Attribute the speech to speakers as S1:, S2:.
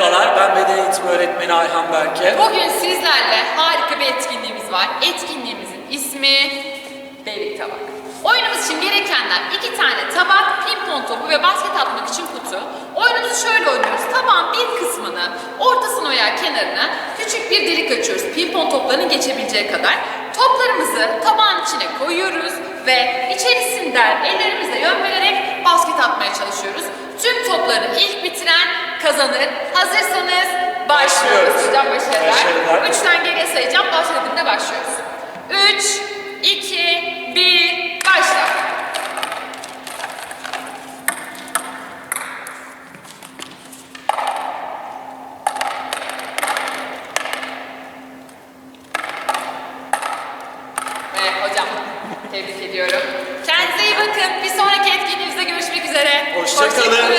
S1: ben beden eğitimi öğretmeni Ayhan Berke.
S2: Bugün sizlerle harika bir etkinliğimiz var. Etkinliğimizin ismi Delik Tabak. Oyunumuz için gerekenler iki tane tabak, pimpon topu ve basket atmak için kutu. Oyunumuzu şöyle oynuyoruz. Tabağın bir kısmını, ortasına veya kenarına küçük bir delik açıyoruz. Pimpon toplarının geçebileceği kadar. Toplarımızı tabağın içine koyuyoruz ve içerisinden ellerimizle yön vererek basket atmaya çalışıyoruz. Tüm topları ilk bitiren kazanır. Başlıyoruz. Hocam başarılar.
S1: Başarılar.
S2: Üçten geriye sayacağım. Başladığımda başlıyoruz. Üç, iki, bir, başla. Evet hocam, tebrik ediyorum. Kendinize iyi bakın. Bir sonraki etkinliğimizde görüşmek üzere.
S1: Hoşça kalın.
S2: Hoşça.